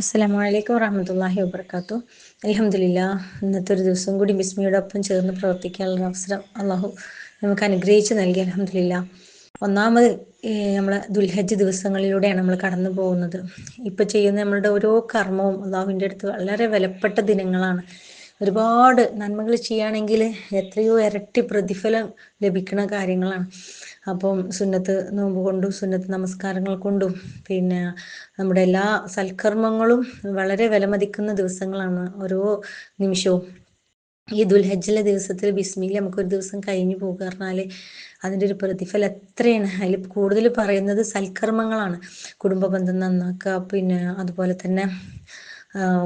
അസ്സലാമു അലൈക്കും വറഹമത്തല്ലാഹി വബർക്കാത്തു അലഹമില്ല ഇന്നത്തെ ഒരു ദിവസം കൂടി ബിസ്മിയോടൊപ്പം ചേർന്ന് പ്രവർത്തിക്കാനുള്ള അവസരം അള്ളാഹു നമുക്ക് അനുഗ്രഹിച്ച് നൽകി അലഹമില്ല ഒന്നാമത് നമ്മളെ ദുൽഹജ്ജ് ദിവസങ്ങളിലൂടെയാണ് നമ്മൾ കടന്നു പോകുന്നത്. ഇപ്പൊ ചെയ്യുന്ന നമ്മളുടെ ഓരോ കർമ്മവും അള്ളാഹുവിന്റെ അടുത്ത് വളരെ വിലപ്പെട്ട ദിനങ്ങളാണ്. ഒരുപാട് നന്മകൾ ചെയ്യുകയാണെങ്കിൽ എത്രയോ ഇരട്ടി പ്രതിഫലം ലഭിക്കുന്ന കാര്യങ്ങളാണ്. അപ്പം സുന്നത്ത് നോമ്പ് കൊണ്ടും സുന്നത്ത് നമസ്കാരങ്ങൾ കൊണ്ടും പിന്നെ നമ്മുടെ എല്ലാ സൽക്കർമ്മങ്ങളും വളരെ വിലമതിക്കുന്ന ദിവസങ്ങളാണ് ഓരോ നിമിഷവും. ഈ ദുൽഹജ്ജിലെ ദിവസത്തിൽ ബിസ്മിയിൽ നമുക്കൊരു ദിവസം കഴിഞ്ഞു പോകുക പറഞ്ഞാൽ അതിന്റെ ഒരു പ്രതിഫലം എത്രയാണ്? അതിൽ കൂടുതൽ പറയുന്നത് സൽക്കർമ്മങ്ങളാണ്. കുടുംബ ബന്ധം നന്നാക്കുക പിന്നെ അതുപോലെ തന്നെ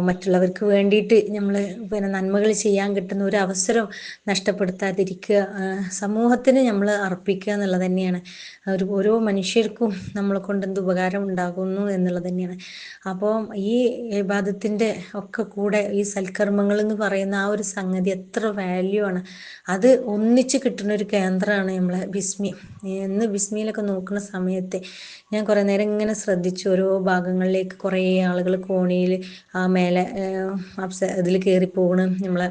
മറ്റുള്ളവർക്ക് വേണ്ടിയിട്ട് നമ്മൾ പിന്നെ നന്മകൾ ചെയ്യാൻ കിട്ടുന്ന ഒരു അവസരം നഷ്ടപ്പെടുത്താതിരിക്കുക സമൂഹത്തിന് നമ്മൾ അർപ്പിക്കുക എന്നുള്ളത് തന്നെയാണ്. ഒരു ഓരോ മനുഷ്യർക്കും നമ്മളെ കൊണ്ട് എന്ത് ഉപകാരം ഉണ്ടാകുന്നു എന്നുള്ളത് തന്നെയാണ്. അപ്പോൾ ഈ വിവാദത്തിന്റെ ഒക്കെ കൂടെ ഈ സൽക്കർമ്മങ്ങൾ എന്ന് പറയുന്ന ആ ഒരു സംഗതി എത്ര വാല്യൂ ആണ്. അത് ഒന്നിച്ച് കിട്ടുന്ന ഒരു കേന്ദ്രമാണ് നമ്മളെ ബിസ്മി. എന്ന് ബിസ്മിയിലൊക്കെ നോക്കുന്ന സമയത്ത് ഞാൻ കുറേ നേരം ഇങ്ങനെ ശ്രദ്ധിച്ചു. ഓരോ ഭാഗങ്ങളിലേക്ക് കുറേ ആളുകൾ കോണിയിൽ ആ മേലെ അപ്സ ഇതിൽ കയറി പോകണം നമ്മളെ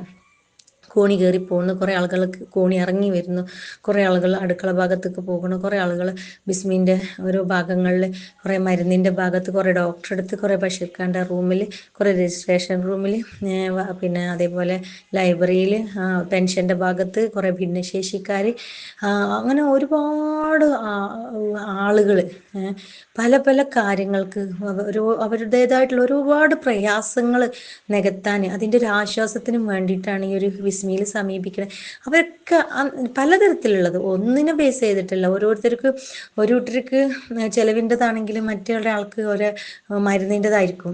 കോണി കയറി പോകുന്നു. കുറേ ആളുകൾ കോണി ഇറങ്ങി വരുന്നു. കുറേ ആളുകൾ അടുക്കള ഭാഗത്തേക്ക് പോകുന്നു. കുറേ ആളുകൾ ബിസ്മിന്റെ ഓരോ ഭാഗങ്ങളിൽ കുറേ മരുന്നിന്റെ ഭാഗത്ത് കുറേ ഡോക്ടറെ അടുത്ത് കുറേ പശുക്കാന്റെ റൂമിൽ കുറേ രജിസ്ട്രേഷൻ റൂമിൽ പിന്നെ അതേപോലെ ലൈബ്രറിയിൽ പെൻഷന്റെ ഭാഗത്ത് കുറേ ഭിന്നശേഷിക്കാർ അങ്ങനെ ഒരുപാട് ആളുകൾ പല പല കാര്യങ്ങൾക്ക് ഒരു അവരുടേതായിട്ടുള്ള ഒരുപാട് പ്രയാസങ്ങൾ നികത്താൻ അതിന്റെ ഒരു ആശ്വാസത്തിനും വേണ്ടിയിട്ടാണ് ഈ ഒരു വിസ്മിയിൽ സമീപിക്കണേ. അവരൊക്കെ പലതരത്തിലുള്ളത്. ഒന്നിനെ ബേസ് ചെയ്തിട്ടില്ല. ഓരോരുത്തർക്ക് ഓരോരുത്തർക്ക് ചിലവിന്റെതാണെങ്കിലും മറ്റൊരാൾക്ക് ഒരു മരുന്നിന്റെതായിരിക്കും.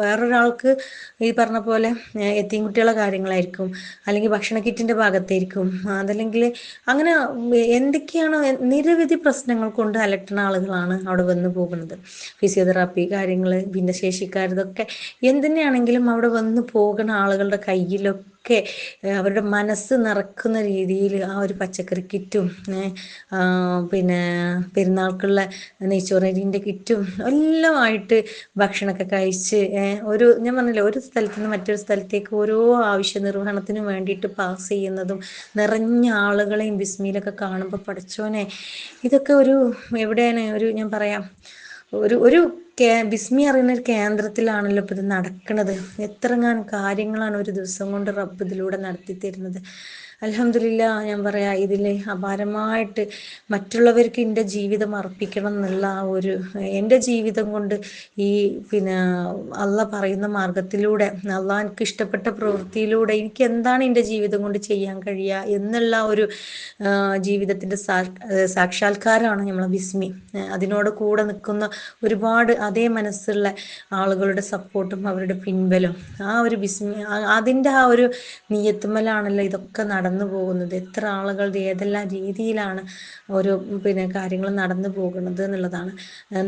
വേറൊരാൾക്ക് ഈ പറഞ്ഞ പോലെ എത്തിയും കുട്ടികളെ കാര്യങ്ങളായിരിക്കും. അല്ലെങ്കിൽ ഭക്ഷണ കിറ്റിന്റെ ഭാഗത്തായിരിക്കും. അതല്ലെങ്കിൽ അങ്ങനെ എന്തൊക്കെയാണോ നിരവധി പ്രശ്നങ്ങൾ കൊണ്ട് അലട്ടുന്ന ആളുകളാണ് അവിടെ വന്ന് പോകുന്നത്. ഫിസിയോതെറാപ്പി കാര്യങ്ങൾ ഭിന്നശേഷിക്കാരതൊക്കെ എന്തിനാണെങ്കിലും അവിടെ വന്ന് പോകുന്ന ആളുകളുടെ കയ്യിലൊക്കെ ഒക്കെ അവരുടെ മനസ്സ് നിറക്കുന്ന രീതിയിൽ ആ ഒരു പച്ചക്കറി കിറ്റും പിന്നെ പെരുന്നാൾക്കുള്ള നെയ്ച്ചോറിന്റെ കിറ്റും എല്ലാമായിട്ട് ഭക്ഷണമൊക്കെ കഴിച്ച് ഒരു ഞാൻ പറഞ്ഞില്ല ഒരു സ്ഥലത്ത് നിന്ന് മറ്റൊരു സ്ഥലത്തേക്ക് ഓരോ ആവശ്യ നിർവഹണത്തിനും വേണ്ടിയിട്ട് പാസ് ചെയ്യുന്നതും നിറഞ്ഞ ആളുകളെയും ബിസ്മിയിലൊക്കെ കാണുമ്പോൾ പഠിച്ചോനെ ഇതൊക്കെ ഒരു എവിടെയാണ്? ഒരു ഞാൻ പറയാം ഒരു ഒരു ബിസ്മി അറിയുന്ന ഒരു കേന്ദ്രത്തിലാണല്ലോ ഇപ്പം ഇത് നടക്കുന്നത് എത്രങ്ങാനും കാര്യങ്ങളാണ് ഒരു ദിവസം കൊണ്ട് റബ്ബ് ഇതിലൂടെ നടത്തി തരുന്നത് അലഹമില്ല ഞാൻ പറയാ ഇതിൽ അപാരമായിട്ട് മറ്റുള്ളവർക്ക് എന്റെ ജീവിതം അർപ്പിക്കണം എന്നുള്ള ഒരു എന്റെ ജീവിതം കൊണ്ട് ഈ പിന്നെ അള്ള പറയുന്ന മാർഗത്തിലൂടെ അള്ള എനിക്ക് ഇഷ്ടപ്പെട്ട പ്രവൃത്തിയിലൂടെ എനിക്ക് എന്താണ് എന്റെ ജീവിതം കൊണ്ട് ചെയ്യാൻ കഴിയുക എന്നുള്ള ഒരു ജീവിതത്തിന്റെ സാക്ഷാത്കാരമാണ് നമ്മളെ വിസ്മി അതിനോട് കൂടെ നിൽക്കുന്ന ഒരുപാട് അതേ മനസ്സുള്ള ആളുകളുടെ സപ്പോർട്ടും അവരുടെ പിൻബലും. ആ ഒരു വിസ്മി അതിന്റെ ആ ഒരു നീയത്തുമ്മലാണല്ലോ ഇതൊക്കെ നട നടന്നു പോകുന്നത്? എത്ര ആളുകൾ ഏതെല്ലാം രീതിയിലാണ് ഒരു പിന്നെ കാര്യങ്ങൾ നടന്നു പോകുന്നത് എന്നുള്ളതാണ്.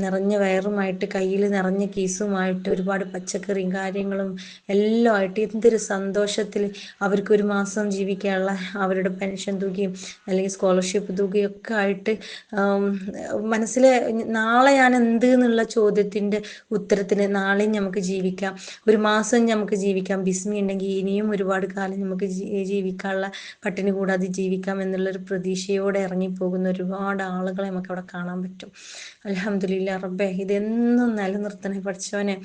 നിറഞ്ഞ വയറുമായിട്ട് കയ്യിൽ നിറഞ്ഞ കീസുമായിട്ട് ഒരുപാട് പച്ചക്കറിയും കാര്യങ്ങളും എല്ലാം ആയിട്ട് എന്തൊരു സന്തോഷത്തിൽ അവർക്ക് ഒരു മാസം ജീവിക്കാനുള്ള അവരുടെ പെൻഷൻ തുകയും അല്ലെങ്കിൽ സ്കോളർഷിപ്പ് തുകയും ഒക്കെ ആയിട്ട് മനസ്സിൽ നാളെ ഞാൻ എന്ത് എന്നുള്ള ചോദ്യത്തിന്റെ ഉത്തരത്തിന് നാളെയും നമുക്ക് ജീവിക്കാം. ഒരു മാസം നമുക്ക് ജീവിക്കാം. ബിസ്മി ഉണ്ടെങ്കിൽ ഇനിയും ഒരുപാട് കാലം നമുക്ക് ജീവിക്കാനുള്ള പട്ടിണി കൂടാതെ ജീവിക്കാം എന്നുള്ളൊരു പ്രതീക്ഷയോടെ ഇറങ്ങിപ്പോകുന്ന ഒരുപാട് ആളുകളെ നമുക്ക് അവിടെ കാണാൻ പറ്റും. അലഹമില്ല റബ്ബെ ഇതെന്നും നിലനിർത്തണേ പഠിച്ചവനെ.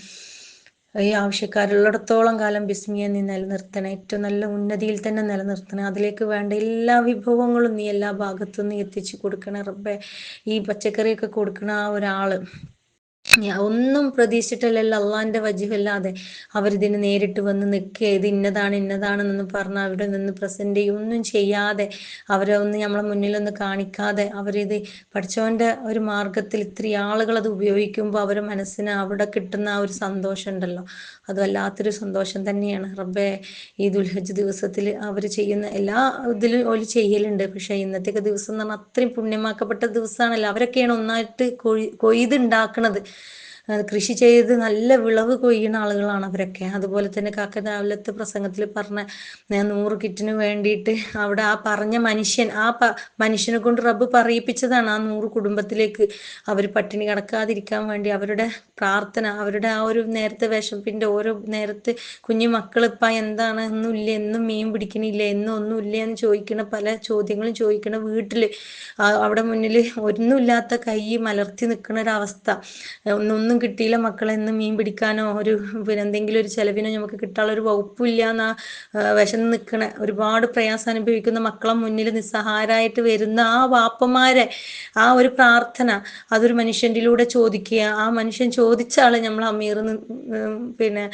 ഈ ആവശ്യക്കാരുള്ളിടത്തോളം കാലം ബിസ്മിയെ നീ നിലനിർത്തണേ. ഏറ്റവും നല്ല ഉന്നതിയിൽ തന്നെ നിലനിർത്തണേ. അതിലേക്ക് വേണ്ട എല്ലാ വിഭവങ്ങളും നീ എല്ലാ ഭാഗത്തു നിന്ന് എത്തിച്ചു കൊടുക്കണേ റബ്ബെ. ഈ പച്ചക്കറിയൊക്കെ കൊടുക്കണ ആ ഒരാൾ ഒന്നും പ്രതീക്ഷിച്ചിട്ടില്ലല്ലോ അള്ളാന്റെ വജുവല്ലാതെ അവരിതിന് നേരിട്ട് വന്ന് നിൽക്കുക. ഇത് ഇന്നതാണ് ഇന്നതാണെന്നൊന്ന് പറഞ്ഞ് അവിടെ നിന്ന് പ്രസന്റ് ഒന്നും ചെയ്യാതെ അവരെ ഒന്ന് നമ്മളെ മുന്നിലൊന്ന് കാണിക്കാതെ അവരിത് പഠിച്ചവന്റെ ഒരു മാർഗത്തിൽ ഇത്ര ആളുകൾ അത് ഉപയോഗിക്കുമ്പോൾ അവരെ മനസ്സിന് അവിടെ കിട്ടുന്ന ആ ഒരു സന്തോഷം ഉണ്ടല്ലോ. അത് വല്ലാത്തൊരു സന്തോഷം തന്നെയാണ്. റബ്ബെ ഈ ദുൽഹജ് ദിവസത്തിൽ അവർ ചെയ്യുന്ന എല്ലാ ഇതിലും ഓൽ ചെയ്യലുണ്ട്. പക്ഷെ ഇന്നത്തേക്ക് ദിവസം എന്ന് പറഞ്ഞാൽ അത്രയും പുണ്യമാക്കപ്പെട്ട ദിവസമാണല്ലോ. അവരൊക്കെയാണ് ഒന്നായിട്ട് കൊയ് കൊയ്തുണ്ടാക്കണത് കൃഷി ചെയ്ത് നല്ല വിളവ് കൊയ്യുന്ന ആളുകളാണ് അവരൊക്കെ. അതുപോലെ തന്നെ കാക്ക രാവിലത്തെ പ്രസംഗത്തിൽ പറഞ്ഞ നൂറ് കിറ്റിന് വേണ്ടിയിട്ട് അവിടെ ആ പറഞ്ഞ മനുഷ്യൻ ആ മനുഷ്യനെ കൊണ്ട് റബ്ബ് പറയിപ്പിച്ചതാണ് ആ നൂറ് കുടുംബത്തിലേക്ക് അവർ പട്ടിണി കിടക്കാതിരിക്കാൻ വേണ്ടി. അവരുടെ പ്രാർത്ഥന അവരുടെ ആ ഒരു നേരത്തെ വിശപ്പിന്റെ ഓരോ നേരത്തെ കുഞ്ഞു മക്കൾ മക്കളിപ്പം എന്താണ്? ഒന്നുമില്ല എന്നും മീൻ പിടിക്കണില്ല? എന്നും ഒന്നുമില്ല എന്ന് ചോദിക്കണ പല ചോദ്യങ്ങളും ചോദിക്കണ വീട്ടിൽ അവിടെ മുന്നിൽ ഒന്നുമില്ലാത്ത കൈ മലർത്തി നിൽക്കുന്ന ഒരു അവസ്ഥ ഒരവസ്ഥ ഒന്നും കിട്ടിയില്ല. മക്കളെ ഇന്ന് മീൻ പിടിക്കാനോ ഒരു പിന്നെ എന്തെങ്കിലും ഒരു ചെലവിനോ നമുക്ക് കിട്ടാനുള്ള ഒരു വകുപ്പില്ല എന്നാ വിശന്ന് നിൽക്കണ ഒരുപാട് പ്രയാസം അനുഭവിക്കുന്ന മക്കളെ മുന്നിൽ നിസ്സഹായരായിട്ട് വരുന്ന ആ വാപ്പമാരെ ആ ഒരു പ്രാർത്ഥന അതൊരു മനുഷ്യന്റെലൂടെ ചോദിക്കുക. ആ മനുഷ്യൻ ചോദിച്ച ആളെ നമ്മൾ അമീർ പിന്നെ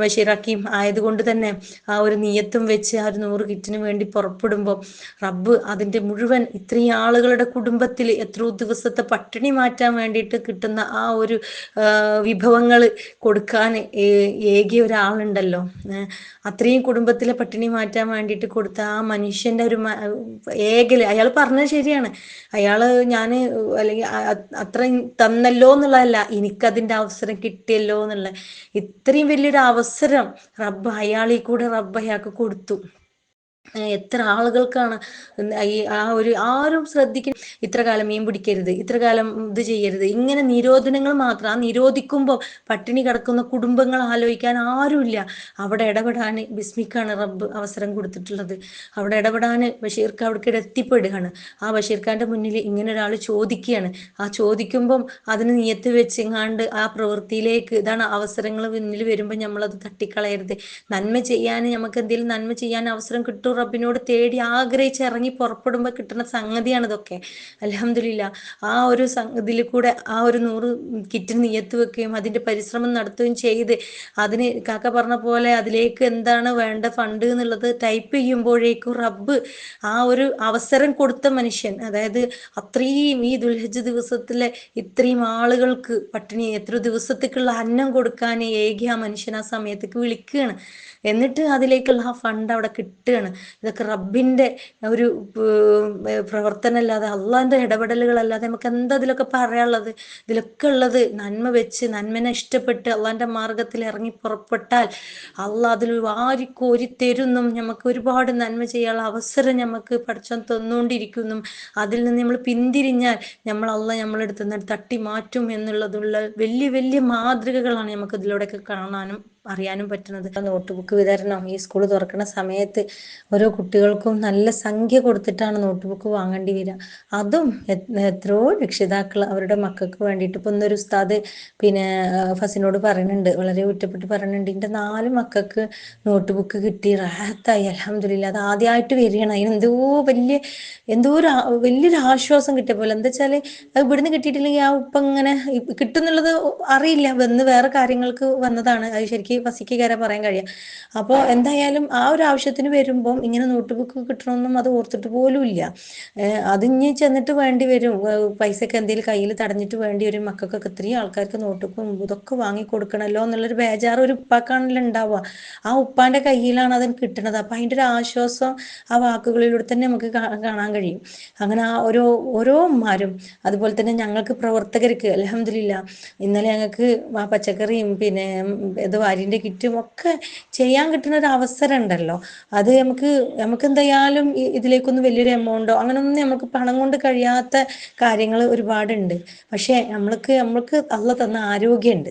ബഷീറാക്കിയും ആയതുകൊണ്ട് തന്നെ ആ ഒരു നീയത്തും വെച്ച് ആ ഒരു നൂറ് കിറ്റിന് വേണ്ടി പുറപ്പെടുമ്പോൾ റബ്ബ് അതിന്റെ മുഴുവൻ ഇത്രയും ആളുകളുടെ കുടുംബത്തിൽ എത്രയോ ദിവസത്തെ പട്ടിണി മാറ്റാൻ വേണ്ടിയിട്ട് കിട്ടുന്ന ആ ഒരു വിഭവങ്ങൾ കൊടുക്കാൻ ഏകിയ ഒരാളുണ്ടല്ലോ. അത്രയും കുടുംബത്തിലെ പട്ടിണി മാറ്റാൻ വേണ്ടിയിട്ട് കൊടുത്ത ആ മനുഷ്യന്റെ ഒരു ഏകൽ അയാൾ പറഞ്ഞത് ശരിയാണ്. അയാൾ ഞാൻ അല്ലെങ്കിൽ അത്രയും തന്നല്ലോ എന്നുള്ളതല്ല എനിക്കതിന്റെ അവസരം കിട്ടിയല്ലോ എന്നുള്ള ഇത്രയും വലിയൊരു അവസരം റബ്ബ് അയാളിൽ കൂടെ റബ്ബ് അയാൾക്ക് കൊടുത്തു. എത്ര ആളുകൾക്കാണ് ഈ ആ ഒരു ആരും ശ്രദ്ധിക്കും ഇത്ര കാലം മീൻ പിടിക്കരുത് ഇത്ര കാലം ഇത് ചെയ്യരുത്. ഇങ്ങനെ നിരോധനങ്ങൾ മാത്രം ആ നിരോധിക്കുമ്പോൾ പട്ടിണി കിടക്കുന്ന കുടുംബങ്ങൾ ആലോചിക്കാൻ ആരുമില്ല. അവിടെ ഇടപെടാൻ ബിസ്മിക്കാണ് റബ്ബ് അവസരം കൊടുത്തിട്ടുള്ളത്. അവിടെ ഇടപെടാൻ ബഷീർക്ക് അവിടേക്ക് എത്തിപ്പെടുകയാണ്. ആ ബഷീർ ഖാന്റെ മുന്നിൽ ഇങ്ങനെ ഒരാൾ ചോദിക്കുകയാണ്. ആ ചോദിക്കുമ്പം അതിന് നിയത്ത് വെച്ചെങ്ങാണ്ട് ആ പ്രവൃത്തിയിലേക്ക് ഇതാണ് അവസരങ്ങൾ മുന്നിൽ വരുമ്പോൾ നമ്മളത് തട്ടിക്കളയരുത്. നന്മ ചെയ്യാൻ നമുക്ക് എന്തെങ്കിലും നന്മ ചെയ്യാൻ അവസരം കിട്ടും റബ്ബിനോട് തേടി ആഗ്രഹിച്ച് ഇറങ്ങി പുറപ്പെടുമ്പോൾ കിട്ടുന്ന സംഗതിയാണ് ഇതൊക്കെ. അലഹമില്ല ആ ഒരു ഇതിൽ കൂടെ ആ ഒരു നൂറ് കിറ്റിന് നിയത്ത് വെക്കുകയും അതിന്റെ പരിശ്രമം നടത്തുകയും ചെയ്ത് അതിന് കാക്ക പറഞ്ഞ പോലെ അതിലേക്ക് എന്താണ് വേണ്ട ഫണ്ട് എന്നുള്ളത് ടൈപ്പ് ചെയ്യുമ്പോഴേക്കും റബ്ബ് ആ ഒരു അവസരം കൊടുത്ത മനുഷ്യൻ അതായത് അത്രയും ഈ ദുൽഹജ് ദിവസത്തിലെ ഇത്രയും ആളുകൾക്ക് പട്ടിണി എത്ര ദിവസത്തേക്കുള്ള അന്നം കൊടുക്കാൻ ഏകിയ ആ മനുഷ്യൻ ആ സമയത്തേക്ക് വിളിക്കുകയാണ്. എന്നിട്ട് അതിലേക്കുള്ള ആ ഫണ്ട് അവിടെ കിട്ടുകയാണ്. ഇതൊക്കെ റബ്ബിന്റെ ഒരു പ്രവർത്തനമല്ലാതെ അള്ളാന്റെ ഇടപെടലുകളല്ലാതെ നമുക്ക് എന്താ ഇതിലൊക്കെ പറയാനുള്ളത്? ഇതിലൊക്കെ ഉള്ളത് നന്മ വെച്ച് നന്മനെ ഇഷ്ടപ്പെട്ട് അള്ളാന്റെ മാർഗത്തിൽ ഇറങ്ങി പുറപ്പെട്ടാൽ അള്ളാഹ് അതിൽ വാരിക്കോരി തരുന്നും. നമുക്ക് ഒരുപാട് നന്മ ചെയ്യാനുള്ള അവസരം നമുക്ക് പഠിച്ചാൻ തന്നുകൊണ്ടിരിക്കുന്നു. അതിൽ നിന്ന് നമ്മൾ പിന്തിരിഞ്ഞാൽ നമ്മൾ അള്ള നമ്മളെടുത്ത് തട്ടി മാറ്റും എന്നുള്ളതുള്ള വലിയ വലിയ മാതൃകകളാണ് നമുക്ക് ഇതിലൂടെയൊക്കെ കാണാനും അറിയാനും പറ്റുന്നത്. നോട്ട് ബുക്ക് വിതരണം ഈ സ്കൂൾ തുറക്കുന്ന സമയത്ത് ഓരോ കുട്ടികൾക്കും നല്ല സംഖ്യ കൊടുത്തിട്ടാണ് നോട്ട് ബുക്ക് വാങ്ങേണ്ടി വരിക. അതും എത്രയോ രക്ഷിതാക്കൾ അവരുടെ മക്കൾക്ക് വേണ്ടിയിട്ട്. ഇപ്പം ഇന്നൊരു ഉസ്താദ് പിന്നെ ഫസിനോട് പറയുന്നുണ്ട് വളരെ കുറ്റപ്പെട്ട് പറയുന്നുണ്ട് എന്റെ നാല് മക്കൾക്ക് നോട്ട് ബുക്ക് കിട്ടി. റാഹത്തായി. അലഹമില്ല അത് ആദ്യമായിട്ട് വരികയാണ്. അതിന് എന്തോ വലിയ എന്തോ ഒരു വലിയൊരു ആശ്വാസം കിട്ടിയ പോലെ. എന്താ വെച്ചാൽ അത് ഇവിടുന്ന് കിട്ടിയിട്ടില്ലെങ്കിൽ ആ ഉപ്പ ഇങ്ങനെ കിട്ടുന്നുള്ളത് അറിയില്ല. വന്ന് വേറെ കാര്യങ്ങൾക്ക് വന്നതാണ്. അത് ശരിക്കും എനിക്ക് ഫസിക്ക് കയറാൻ പറയാൻ കഴിയുക അപ്പോൾ എന്തായാലും ആ ഒരു ആവശ്യത്തിന് വരുമ്പം ഇങ്ങനെ നോട്ട് ബുക്ക് കിട്ടണമെന്നും അത് ഓർത്തിട്ട് പോലും ഇല്ല. അത് ഇനി ചെന്നിട്ട് വേണ്ടി വരും. പൈസക്ക് എന്തെങ്കിലും കയ്യിൽ തടഞ്ഞിട്ട് വേണ്ടി വരും. മക്കൾക്കൊക്കെ ഇത്രയും ആൾക്കാർക്ക് നോട്ട് ബുക്കും ഇതൊക്കെ വാങ്ങി കൊടുക്കണമല്ലോ എന്നുള്ളൊരു ബേജാറ് ഒരു ഉപ്പാക്കാണല്ലോ ഉണ്ടാവുക ആ ഉപ്പാന്റെ കയ്യിലാണ് അത് കിട്ടണത്. അപ്പം അതിന്റെ ഒരു ആശ്വാസം ആ വാക്കുകളിലൂടെ തന്നെ നമുക്ക് കാണാൻ കഴിയും. അങ്ങനെ ആ ഓരോ ഓരോ ഉമ്മാരും അതുപോലെ തന്നെ ഞങ്ങൾക്ക് പ്രവർത്തകർക്ക് അലഹമില്ല ഇന്നലെ ഞങ്ങൾക്ക് ആ പച്ചക്കറിയും പിന്നെ ഇത് വാരി അരിന്റെ കിറ്റും ഒക്കെ ചെയ്യാൻ കിട്ടുന്ന ഒരു അവസരം ഉണ്ടല്ലോ അത് നമുക്ക് നമുക്ക് എന്തായാലും ഇതിലേക്കൊന്നും വലിയൊരു എമൗണ്ടോ അങ്ങനൊന്നും നമുക്ക് പണം കൊണ്ട് കഴിയാത്ത കാര്യങ്ങൾ ഒരുപാടുണ്ട്. പക്ഷേ നമ്മൾക്ക് നമ്മൾക്ക് അള്ള തന്ന ആരോഗ്യമുണ്ട്.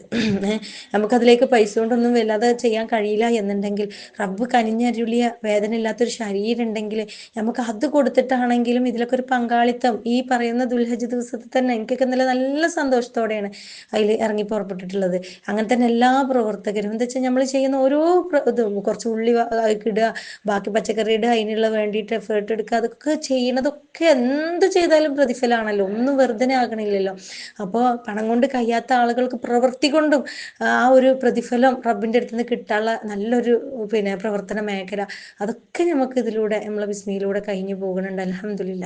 നമുക്കതിലേക്ക് പൈസ കൊണ്ടൊന്നും വല്ലാതെ ചെയ്യാൻ കഴിയില്ല എന്നുണ്ടെങ്കിൽ റബ്ബ് കനിഞ്ഞരുളിയ വേദന ഇല്ലാത്തൊരു ശരീരം ഉണ്ടെങ്കിൽ നമുക്ക് അത് കൊടുത്തിട്ടാണെങ്കിലും ഇതിലൊക്കെ ഒരു പങ്കാളിത്തം ഈ പറയുന്ന ദുൽഹജ് ദിവസത്തിൽ തന്നെ എനിക്കൊക്കെ നല്ല നല്ല സന്തോഷത്തോടെയാണ് അതിൽ ഇറങ്ങി പുറപ്പെട്ടിട്ടുള്ളത്. അങ്ങനെ തന്നെ എല്ലാ പ്രവർത്തകരും എന്താ വെച്ചാൽ നമ്മൾ ചെയ്യുന്ന ഓരോ ഇതും കുറച്ച് ഉള്ളി ഇടുക ബാക്കി പച്ചക്കറി ഇടുക അതിനുള്ള വേണ്ടിയിട്ട് എഫേർട്ട് എടുക്കുക അതൊക്കെ ചെയ്യണതൊക്കെ എന്ത് ചെയ്താലും പ്രതിഫലമാണല്ലോ ഒന്നും വെറുതെ ആകണില്ലല്ലോ അപ്പോൾ പണം കൊണ്ട് കഴിയാത്ത ആളുകൾക്ക് പ്രവൃത്തി കൊണ്ടും ആ ഒരു പ്രതിഫലം റബ്ബിന്റെ അടുത്ത് നിന്ന് കിട്ടാനുള്ള നല്ലൊരു പിന്നെ പ്രവർത്തന മേഖല അതൊക്കെ നമുക്ക് ഇതിലൂടെ നമ്മളെ ബിസ്മിയിലൂടെ കഴിഞ്ഞു പോകുന്നുണ്ട് അലഹമില്ല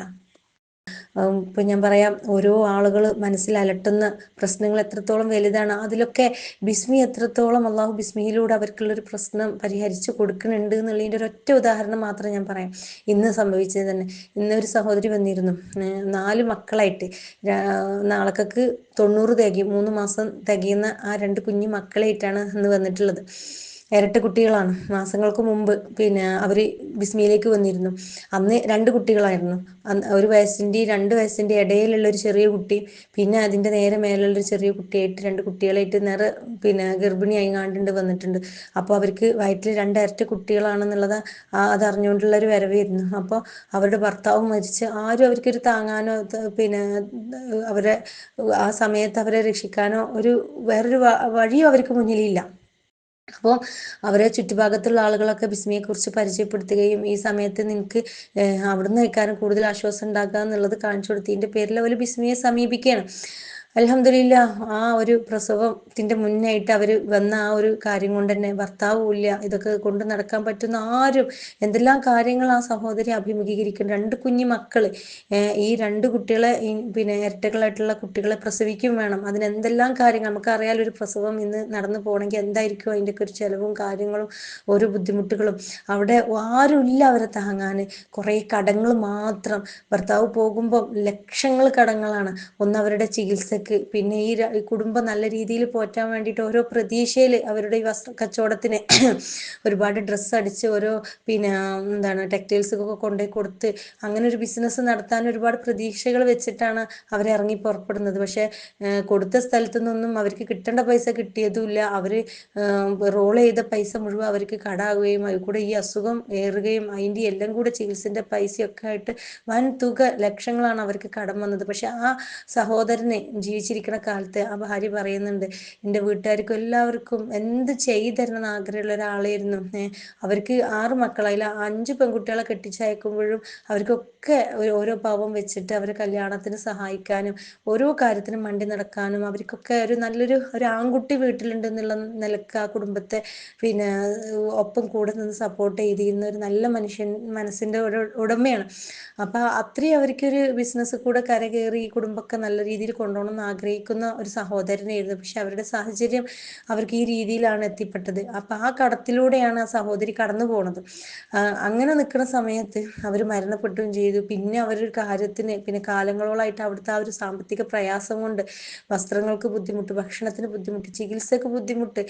ഇപ്പം ഞാൻ പറയാം ഓരോ ആളുകൾ മനസ്സിൽ അലട്ടുന്ന പ്രശ്നങ്ങൾ എത്രത്തോളം വലുതാണ് അതിലൊക്കെ ബിസ്മി എത്രത്തോളം അള്ളാഹു ബിസ്മിയിലൂടെ അവർക്കുള്ളൊരു പ്രശ്നം പരിഹരിച്ചു കൊടുക്കുന്നുണ്ട് എന്നുള്ളതിന്റെ ഒരു ഒറ്റ ഉദാഹരണം മാത്രം ഞാൻ പറയാം. ഇന്ന് സംഭവിച്ചത് തന്നെ. ഇന്ന് ഒരു സഹോദരി വന്നിരുന്നു. നാല് മക്കളായിട്ട്. നാളേക്ക് തൊണ്ണൂറ് തികയും മൂന്ന് മാസം തികയുന്ന ആ രണ്ട് കുഞ്ഞു മക്കളായിട്ടാണ് ഇന്ന് വന്നിട്ടുള്ളത്. ഇരട്ട കുട്ടികളാണ്. മാസങ്ങൾക്ക് മുമ്പ് പിന്നെ അവർ ബിസ്മിയിലേക്ക് വന്നിരുന്നു. അന്ന് രണ്ട് കുട്ടികളായിരുന്നു. ഒരു വയസ്സിന്റെ രണ്ട് വയസ്സിന്റെ ഇടയിലുള്ള ഒരു ചെറിയ കുട്ടി പിന്നെ അതിന്റെ നേരെ മേലുള്ള ഒരു ചെറിയ കുട്ടിയായിട്ട് രണ്ട് കുട്ടികളായിട്ട് നേരെ പിന്നെ ഗർഭിണിയായി കാണ്ടുണ്ട് വന്നിട്ടുണ്ട്. അപ്പോൾ അവർക്ക് വയറ്റിൽ രണ്ട് ഇരട്ട കുട്ടികളാണെന്നുള്ളത് അത് അറിഞ്ഞുകൊണ്ടുള്ള ഒരു വരവായിരുന്നു. അപ്പോൾ അവരുടെ ഭർത്താവ് മരിച്ച് ആരും അവർക്കൊരു താങ്ങാനോ പിന്നെ അവരെ ആ സമയത്ത് അവരെ രക്ഷിക്കാനോ ഒരു വേറൊരു വഴിയും അവർക്ക് മുന്നിലില്ല. അപ്പോൾ അവരെ ചുറ്റുഭാഗത്തുള്ള ആളുകളൊക്കെ ബിസ്മിയെക്കുറിച്ച് പരിചയപ്പെടുത്തുകയും ഈ സമയത്ത് നിനക്ക് അവിടുന്ന് കഴിക്കാനും കൂടുതൽ ആശ്വാസം ഉണ്ടാക്കുക എന്നുള്ളത് കാണിച്ചു കൊടുത്തതിന്റെ പേരിൽ അവർ ബിസ്മിയെ സമീപിക്കുകയാണ്. അലഹമില്ല ആ ഒരു പ്രസവത്തിന്റെ മുന്നായിട്ട് അവർ വന്ന ആ ഒരു കാര്യം കൊണ്ട് തന്നെ ഭർത്താവും ഇല്ല. ഇതൊക്കെ കൊണ്ട് നടക്കാൻ പറ്റുന്ന ആരും എന്തെല്ലാം കാര്യങ്ങൾ ആ സഹോദരി അഭിമുഖീകരിക്കും രണ്ട് കുഞ്ഞു മക്കൾ ഈ രണ്ട് കുട്ടികളെ പിന്നെ ഇരട്ടകളായിട്ടുള്ള കുട്ടികളെ പ്രസവിക്കും വേണം. അതിനെന്തെല്ലാം കാര്യങ്ങൾ? നമുക്കറിയാലോ ഒരു പ്രസവം ഇന്ന് നടന്നു പോകണമെങ്കിൽ എന്തായിരിക്കും അതിന്റെയൊക്കെ ഒരു ചിലവും കാര്യങ്ങളും ഓരോ ബുദ്ധിമുട്ടുകളും. അവിടെ ആരും ഇല്ല അവരെ താങ്ങാൻ. കുറേ കടങ്ങൾ മാത്രം. ഭർത്താവ് പോകുമ്പോൾ ലക്ഷങ്ങൾ കടങ്ങളാണ്. ഒന്ന് അവരുടെ ചികിത്സ പൈസക്ക് പിന്നെ ഈ കുടുംബം നല്ല രീതിയിൽ പോറ്റാൻ വേണ്ടിയിട്ട് ഓരോ പ്രതീക്ഷയിൽ അവരുടെ ഈ വസ്ത്ര കച്ചവടത്തിന് ഒരുപാട് ഡ്രസ്സ് അടിച്ച് ഓരോ പിന്നെ എന്താണ് ടെക്സ്റ്റൈൽസ് ഒക്കെ കൊണ്ടുപോയി കൊടുത്ത് അങ്ങനെ ഒരു ബിസിനസ് നടത്താൻ ഒരുപാട് പ്രതീക്ഷകൾ വെച്ചിട്ടാണ് അവർ ഇറങ്ങി പുറപ്പെടുന്നത്. പക്ഷേ കൊടുത്ത സ്ഥലത്തു നിന്നൊന്നും അവർക്ക് കിട്ടേണ്ട പൈസ കിട്ടിയതുമില്ല. അവർ റോൾ ചെയ്ത പൈസ മുഴുവൻ അവർക്ക് കടാകുകയും അതിൽ കൂടെ ഈ അസുഖം ഏറുകയും അതിന്റെ എല്ലാം കൂടെ ചികിത്സന്റെ പൈസയൊക്കെ ആയിട്ട് വൻ തുക ലക്ഷങ്ങളാണ് അവർക്ക് കടം വന്നത്. പക്ഷെ ആ സഹോദരനെ ജീവിച്ചിരിക്കുന്ന കാലത്ത് ആ ഭാര്യ പറയുന്നുണ്ട് എന്റെ വീട്ടുകാർക്കും എല്ലാവർക്കും എന്ത് ചെയ്തു തരണം ആഗ്രഹമുള്ള ഒരാളായിരുന്നു. അവർക്ക് ആറ് മക്കളായില്ല അഞ്ച് പെൺകുട്ടികളെ കെട്ടിച്ചയക്കുമ്പോഴും അവർക്കൊക്കെ ഓരോ പാവം വെച്ചിട്ട് അവരെ കല്യാണത്തിന് സഹായിക്കാനും ഓരോ കാര്യത്തിനും മണ്ടി നടക്കാനും അവർക്കൊക്കെ ഒരു നല്ലൊരു ഒരു ആൺകുട്ടി വീട്ടിലുണ്ട് എന്നുള്ള നിലയ്ക്ക് ആ കുടുംബത്തെ പിന്നെ ഒപ്പം കൂടെ നിന്ന് സപ്പോർട്ട് ചെയ്തിരുന്ന ഒരു നല്ല മനുഷ്യൻ മനസ്സിന്റെ ഒരു ഉടമയാണ്. അപ്പം അത്രയും അവർക്കൊരു ബിസിനസ് കൂടെ കരകയറി ഈ കുടുംബമൊക്കെ നല്ല രീതിയിൽ കൊണ്ടുപോകണം ആഗ്രഹിക്കുന്ന ഒരു സഹോദരനായിരുന്നു പക്ഷെ അവരുടെ സാഹചര്യം അവർക്ക് ഈ രീതിയിലാണ് എത്തിപ്പെട്ടത്. അപ്പം ആ കടത്തിലൂടെയാണ് ആ സഹോദരി കടന്നു പോണത്. അങ്ങനെ നിൽക്കുന്ന സമയത്ത് അവർ മരണപ്പെട്ടും ചെയ്തു. പിന്നെ അവരൊരു കാര്യത്തിന് പിന്നെ കാലങ്ങളോളായിട്ട് അവിടുത്തെ ആ ഒരു സാമ്പത്തിക പ്രയാസം കൊണ്ട് വസ്ത്രങ്ങൾക്ക് ബുദ്ധിമുട്ട് ഭക്ഷണത്തിന് ബുദ്ധിമുട്ട് ചികിത്സക്ക് ബുദ്ധിമുട്ട്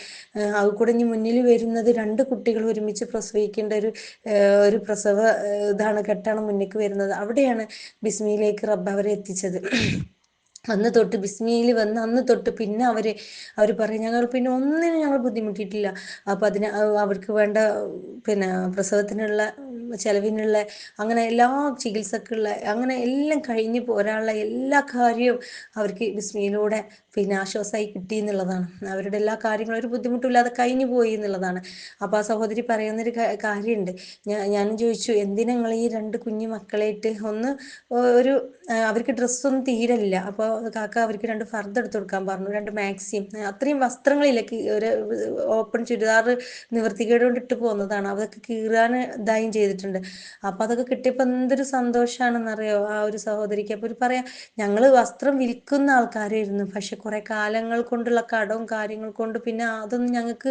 അത് കൂടെ ഇനി മുന്നിൽ വരുന്നത് രണ്ട് കുട്ടികൾ ഒരുമിച്ച് പ്രസവിക്കേണ്ട ഒരു ഒരു പ്രസവ ഇതാണ് ഘട്ടമാണ് മുന്നിലേക്ക് വരുന്നത്. അവിടെയാണ് ബിസ്മിയിലേക്ക് റബ്ബ് അവരെ എത്തിച്ചത്. അന്ന് തൊട്ട് ബിസ്മിയിൽ വന്ന് അന്ന് തൊട്ട് പിന്നെ അവർ അവർ പറയും ഞങ്ങൾ പിന്നെ ഒന്നിനും ഞങ്ങൾ ബുദ്ധിമുട്ടിയിട്ടില്ല. അപ്പം അതിന് അവർക്ക് വേണ്ട പിന്നെ പ്രസവത്തിനുള്ള ചെലവിനുള്ള അങ്ങനെ എല്ലാ ചികിത്സക്കുള്ള അങ്ങനെ എല്ലാം കഴിഞ്ഞ് പോരാനുള്ള എല്ലാ കാര്യവും അവർക്ക് ബിസ്മിയിലൂടെ പിന്നെ ആശ്വാസമായി കിട്ടി എന്നുള്ളതാണ്. അവരുടെ എല്ലാ കാര്യങ്ങളും ഒരു ബുദ്ധിമുട്ടില്ലാതെ കഴിഞ്ഞു പോയി എന്നുള്ളതാണ്. അപ്പോൾ ആ സഹോദരി പറയുന്നൊരു കാര്യമുണ്ട്. ഞാൻ ഞാനും ചോദിച്ചു എന്തിനാ ഈ രണ്ട് കുഞ്ഞു മക്കളായിട്ട് ഒന്ന് ഒരു അവർക്ക് ഡ്രസ്സൊന്നും തീരല്ല അപ്പോൾ കാക്ക അവർക്ക് രണ്ട് ഫർദ് എടുത്ത് കൊടുക്കാൻ പറഞ്ഞു. രണ്ട് മാക്സിയും അത്രയും വസ്ത്രങ്ങളില്ല ഒരു ഓപ്പൺ ചുരിദാർ നിവർത്തി കൊണ്ട് ഇട്ട് പോകുന്നതാണ്. അതൊക്കെ കീറാൻ ഇതായും ചെയ്തിട്ടുണ്ട്. അപ്പോൾ അതൊക്കെ കിട്ടിയപ്പോൾ എന്തൊരു സന്തോഷമാണെന്നറിയോ ആ ഒരു സഹോദരിക്ക്. അപ്പോൾ ഒരു പറയാം ഞങ്ങൾ വസ്ത്രം വിൽക്കുന്ന ആൾക്കാരായിരുന്നു. പക്ഷെ കുറെ കാലങ്ങൾ കൊണ്ടുള്ള കടവും കാര്യങ്ങൾ കൊണ്ട് പിന്നെ അതൊന്നും ഞങ്ങൾക്ക്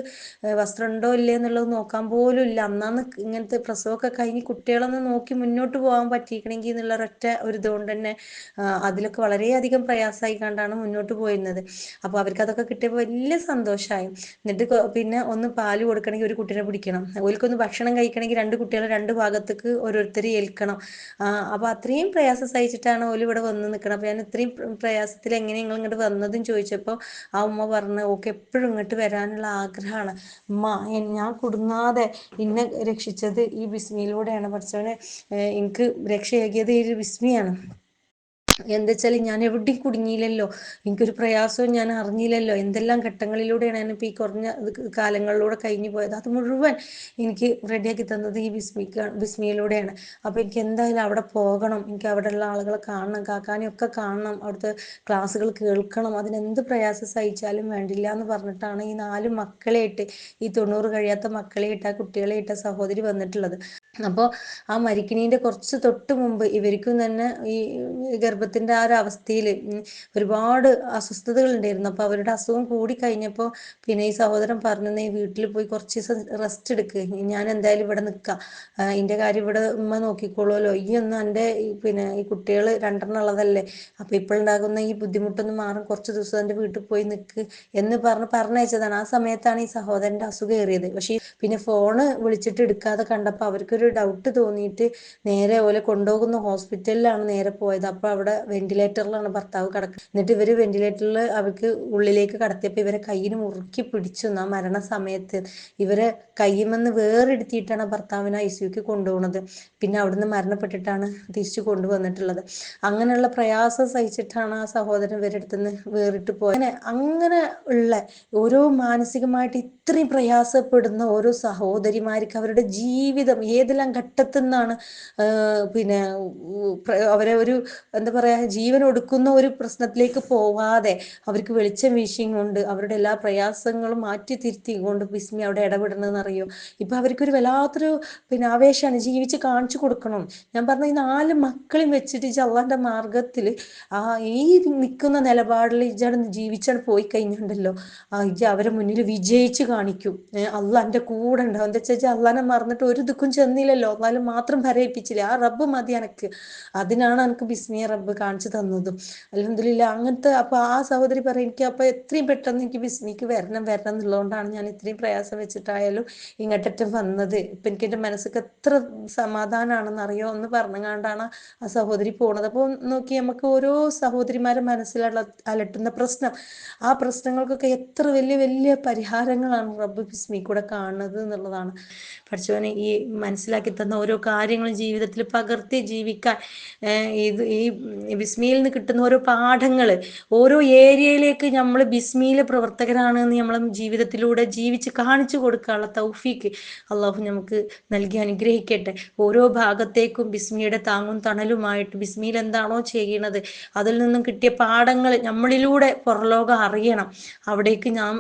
വസ്ത്രം ഉണ്ടോ ഇല്ലേ എന്നുള്ളത് നോക്കാൻ പോലും ഇല്ല. അന്നാന്ന് ഇങ്ങനത്തെ പ്രസവമൊക്കെ കഴിഞ്ഞ് കുട്ടികളൊന്ന് നോക്കി മുന്നോട്ട് പോകാൻ പറ്റിയിരിക്കണമെങ്കിൽ എന്നുള്ള ഒരൊറ്റ ഒരു ഇതുകൊണ്ട് തന്നെ അതിലൊക്കെ വളരെയധികം പ്രയാസമായി കണ്ടാണ് മുന്നോട്ട് പോയിരുന്നത്. അപ്പോൾ അവർക്ക് അതൊക്കെ കിട്ടിയപ്പോൾ വലിയ സന്തോഷമായി എന്നിട്ട് പിന്നെ ഒന്ന് പാൽ കൊടുക്കണമെങ്കിൽ ഒരു കുട്ടീനെ പിടിക്കണം. ഓൽക്കൊന്ന് ഭക്ഷണം കഴിക്കണമെങ്കിൽ രണ്ട് കുട്ടികളെ രണ്ട് ഭാഗത്തേക്ക് ഓരോരുത്തർ ഏൽക്കണം. അപ്പോൾ അത്രയും പ്രയാസം സഹിച്ചിട്ടാണ് ഓൽ ഇവിടെ വന്ന് നിൽക്കണം അപ്പോൾ ഞാൻ ഇത്രയും പ്രയാസത്തിൽ എങ്ങനെ നിങ്ങൾ ഇങ്ങോട്ട് വന്നതും ചോദിച്ചപ്പോൾ ആ ഉമ്മ പറഞ്ഞു ഓക്കെ എപ്പോഴും ഇങ്ങോട്ട് വരാനുള്ള ആഗ്രഹമാണ് ഉമ്മ ഞാൻ കുടുങ്ങാതെ ഇന്നെ രക്ഷിച്ചത് ഈ ബിസ്മിയിലൂടെയാണ്. പഠിച്ചവനെ എനിക്ക് രക്ഷയാക്കിയത് ഈ ഒരു ബിസ്മിയാണ്. എന്താ വെച്ചാൽ ഞാൻ എവിടെയും കുടുങ്ങിയില്ലല്ലോ. എനിക്കൊരു പ്രയാസവും ഞാൻ അറിഞ്ഞില്ലല്ലോ. എന്തെല്ലാം ഘട്ടങ്ങളിലൂടെയാണ് ഞാനിപ്പോൾ ഈ കുറഞ്ഞ കാലങ്ങളിലൂടെ കഴിഞ്ഞു പോയത്. അത് മുഴുവൻ എനിക്ക് റെഡിയാക്കി തന്നത് ഈ ബിസ്മിക്ക ബിസ്മിയിലൂടെയാണ് അപ്പോൾ എനിക്ക് എന്തായാലും അവിടെ പോകണം. എനിക്ക് അവിടെയുള്ള ആളുകളെ കാണണം. കാക്കാനും ഒക്കെ കാണണം. അവിടുത്തെ ക്ലാസ്സുകൾ കേൾക്കണം. അതിനെന്ത് പ്രയാസം സഹിച്ചാലും വേണ്ടില്ല എന്ന് പറഞ്ഞിട്ടാണ് ഈ നാല് മക്കളെയായിട്ട് ഈ തൊണ്ണൂറ് കഴിയാത്ത മക്കളെയായിട്ട് ആ കുട്ടികളെയായിട്ട് സഹോദരി വന്നിട്ടുള്ളത്. അപ്പോൾ ആ മരിക്കണീന്റെ കുറച്ച് തൊട്ട് മുമ്പ് ഇവർക്കും തന്നെ ഈ ഗർഭത്തിന്റെ ആ ഒരു അവസ്ഥയിൽ ഒരുപാട് അസ്വസ്ഥതകൾ ഉണ്ടായിരുന്നു. അപ്പോൾ അവരുടെ അസുഖം കൂടി കഴിഞ്ഞപ്പോൾ പിന്നെ ഈ സഹോദരൻ പറഞ്ഞു ഈ വീട്ടിൽ പോയി കുറച്ച് ദിവസം റെസ്റ്റ് എടുക്ക്. ഞാൻ എന്തായാലും ഇവിടെ നിൽക്കാം എന്റെ കാര്യം ഇവിടെ ഉമ്മ നോക്കിക്കോളുമല്ലോ ഈ ഒന്നും എന്റെ പിന്നെ ഈ കുട്ടികൾ രണ്ടെണ്ണം ഉള്ളതല്ലേ. അപ്പോൾ ഇപ്പോഴുണ്ടാകുന്ന ഈ ബുദ്ധിമുട്ടൊന്നും മാറും. കുറച്ച് ദിവസം എന്റെ വീട്ടിൽ പോയി നിൽക്ക് എന്ന് പറഞ്ഞ് പറഞ്ഞയച്ചതാണ്. ആ സമയത്താണ് ഈ സഹോദരന്റെ അസുഖം ഏറിയത്. പക്ഷേ പിന്നെ ഫോണ് വിളിച്ചിട്ട് എടുക്കാതെ കണ്ടപ്പോൾ അവർക്ക് ഒരു ഡൗട്ട് തോന്നിയിട്ട് നേരെ ഓലെ കൊണ്ടുപോകുന്ന ഹോസ്പിറ്റലിലാണ് നേരെ പോയത്. അപ്പോൾ അവിടെ വെന്റിലേറ്ററിലാണ് ഭർത്താവ് കിടക്കുന്നത് എന്നിട്ട് ഇവർ വെന്റിലേറ്ററിൽ അവർക്ക് ഉള്ളിലേക്ക് കടത്തിയപ്പോൾ ഇവരെ കയ്യിന് മുറുക്കി പിടിച്ചു. ആ മരണ സമയത്ത് ഇവരെ കയ്യുമെന്ന് വേറെടുത്തിയിട്ടാണ് ഭർത്താവിനെ ഐ സിയുക്ക് കൊണ്ടുപോകുന്നത് പിന്നെ അവിടുന്ന് മരണപ്പെട്ടിട്ടാണ് തിരിച്ചു കൊണ്ടുവന്നിട്ടുള്ളത്. അങ്ങനെയുള്ള പ്രയാസം സഹിച്ചിട്ടാണ് ആ സഹോദരൻ ഇവരെടുത്തുനിന്ന് വേറിട്ട് പോയത്. അങ്ങനെ അങ്ങനെ ഉള്ള ഓരോ മാനസികമായിട്ട് ഇത്രയും പ്രയാസപ്പെടുന്ന ഓരോ സഹോദരിമാർക്ക് അവരുടെ ജീവിതം ഏത് ഏതെല്ലാം ഘട്ടത്തിൽ നിന്നാണ് പിന്നെ അവരെ ഒരു എന്താ പറയാ ജീവൻ ഒടുക്കുന്ന ഒരു പ്രശ്നത്തിലേക്ക് പോവാതെ അവർക്ക് വെളിച്ചം വീശിക്കൊണ്ട് അവരുടെ എല്ലാ പ്രയാസങ്ങളും മാറ്റി തിരുത്തി കൊണ്ട് ബിസ്മി അവിടെ ഇടപെടണമെന്ന് അറിയോ ഇപ്പൊ അവർക്കൊരു വല്ലാത്തൊരു പിന്നെ ആവേശമാണ് ജീവിച്ച് കാണിച്ചു കൊടുക്കണം. ഞാൻ പറഞ്ഞ ഈ നാല് മക്കളും വെച്ചിട്ട് അള്ളാന്റെ മാർഗത്തിൽ ആ ഈ നിൽക്കുന്ന നിലപാടിൽ ഇജാട് ജീവിച്ചാണ് പോയി കഴിഞ്ഞിട്ടുണ്ടല്ലോ. ആ ഇജ അവരെ മുന്നിൽ വിജയിച്ച് കാണിക്കും. അള്ളാന്റെ കൂടെ ഉണ്ടാവും. എന്താ വെച്ചാൽ അള്ളാനെ മറന്നിട്ട് ഒരു ദുഃഖം ചെന്നി തന്നില്ലല്ലോ എന്നാലും മാത്രം ഭരയിപ്പിച്ചില്ല ആ റബ്ബ് മതി എനക്ക് അതിനാണ് എനിക്ക് ബിസ്മിയ റബ്ബ് കാണിച്ചു തന്നതും. അലഹമില്ല അങ്ങനത്തെ അപ്പൊ ആ സഹോദരി പറയും എനിക്ക് അപ്പൊ എത്രയും പെട്ടെന്ന് എനിക്ക് ബിസ്മിക്ക് വരണം വരണം എന്നുള്ളതുകൊണ്ടാണ് ഞാൻ ഇത്രയും പ്രയാസം വെച്ചിട്ടായാലും ഇങ്ങോട്ടറ്റം വന്നത്. ഇപ്പൊ എനിക്ക് എന്റെ മനസ്സൊക്കെ എത്ര സമാധാനമാണെന്ന് അറിയോ എന്ന് പറഞ്ഞുകൊണ്ടാണ് ആ സഹോദരി പോണത്. അപ്പോൾ നോക്കി നമുക്ക് ഓരോ സഹോദരിമാരെ മനസ്സിലുള്ള അലട്ടുന്ന പ്രശ്നം. ആ പ്രശ്നങ്ങൾക്കൊക്കെ എത്ര വലിയ വലിയ പരിഹാരങ്ങളാണ് റബ്ബ് ബിസ്മി കൂടെ കാണുന്നത് എന്നുള്ളതാണ്. പഠിച്ചവനെ ഈ മനസ്സിൽ മനസ്സിലാക്കി തന്ന ഓരോ കാര്യങ്ങളും ജീവിതത്തിൽ പകർത്തി ജീവിക്കാൻ ഇത് ഈ ബിസ്മിയിൽ നിന്ന് കിട്ടുന്ന ഓരോ പാഠങ്ങൾ ഓരോ ഏരിയയിലേക്ക് നമ്മൾ ബിസ്മിയിൽ പ്രവർത്തകരാണ് എന്ന് നമ്മൾ ജീവിതത്തിലൂടെ ജീവിച്ച് കാണിച്ചു കൊടുക്കാനുള്ള തൗഫീക്ക് അള്ളാഹു നമുക്ക് നൽകി അനുഗ്രഹിക്കട്ടെ. ഓരോ ഭാഗത്തേക്കും ബിസ്മിയുടെ താങ്ങും തണലുമായിട്ട് ബിസ്മിയിൽ എന്താണോ ചെയ്യണത് അതിൽ നിന്നും കിട്ടിയ പാഠങ്ങൾ നമ്മളിലൂടെ പുറലോകം അറിയണം. അവിടേക്ക് ഞാൻ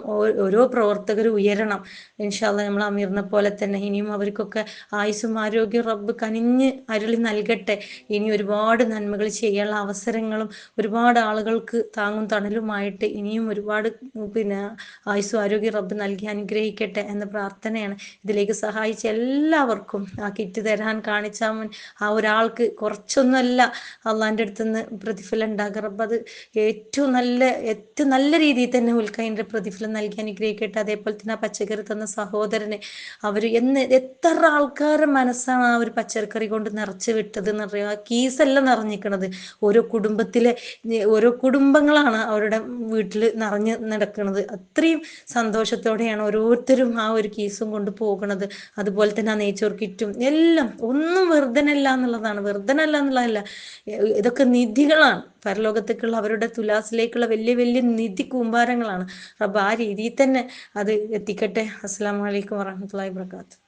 ഓരോ പ്രവർത്തകരും ഉയരണം. ഇൻഷാല്ല നമ്മൾ അമീറിനെ പോലെ തന്നെ ഇനിയും അവർക്കൊക്കെ ആയുസ് ആയുസ്സും ആരോഗ്യ റബ്ബ് കനിഞ്ഞ് അരുളി നൽകട്ടെ. ഇനി ഒരുപാട് നന്മകൾ ചെയ്യാനുള്ള അവസരങ്ങളും ഒരുപാട് ആളുകൾക്ക് താങ്ങും തണലുമായിട്ട് ഇനിയും ഒരുപാട് പിന്നെ ആയുസ്സും ആരോഗ്യ റബ്ബ് നൽകി അനുഗ്രഹിക്കട്ടെ എന്ന പ്രാർത്ഥനയാണ് ഇതിലേക്ക് സഹായിച്ച എല്ലാവർക്കും ആ കിറ്റ് തരാൻ കാണിച്ച ആ ഒരാൾക്ക് കുറച്ചൊന്നുമല്ല അള്ളാന്റെ അടുത്തുനിന്ന് പ്രതിഫലം ഉണ്ടാകും റബ്ബ് അത് ഏറ്റവും നല്ല ഏറ്റവും നല്ല രീതിയിൽ തന്നെ ഉൽക്കൈന്റെ പ്രതിഫലം നൽകി അനുഗ്രഹിക്കട്ടെ. അതേപോലെ തന്നെ ആ പച്ചക്കറി തന്ന സഹോദരനെ അവർ എന്ന് എത്ര ആൾക്കാർ മനസ്സാണ് ആ ഒരു പച്ചക്കറി കൊണ്ട് നിറച്ച് വിട്ടത് എന്ന് പറയുക ആ കീസെല്ലാം നിറഞ്ഞിരിക്കണത്. ഓരോ കുടുംബത്തിലെ ഓരോ കുടുംബങ്ങളാണ് അവരുടെ വീട്ടിൽ നിറഞ്ഞ് നടക്കുന്നത് അത്രയും സന്തോഷത്തോടെയാണ് ഓരോരുത്തരും ആ ഒരു കീസും കൊണ്ട് പോകുന്നത്. അതുപോലെ തന്നെ ആ നെയ്ച്ചോർ കിറ്റും എല്ലാം ഒന്നും വെറുതനല്ല എന്നുള്ളതാണ്. വെറുതനല്ല എന്നുള്ളതല്ല. ഇതൊക്കെ നിധികളാണ്. പരലോകത്തേക്കുള്ള അവരുടെ തുലാസിലേക്കുള്ള വലിയ വലിയ നിധി കൂമ്പാരങ്ങളാണ്. അപ്പൊ ആ രീതിയിൽ തന്നെ അത് എത്തിക്കട്ടെ. അസ്സാം വലൈക്കും വറഹ്മത്തുള്ളാഹി വാത്തു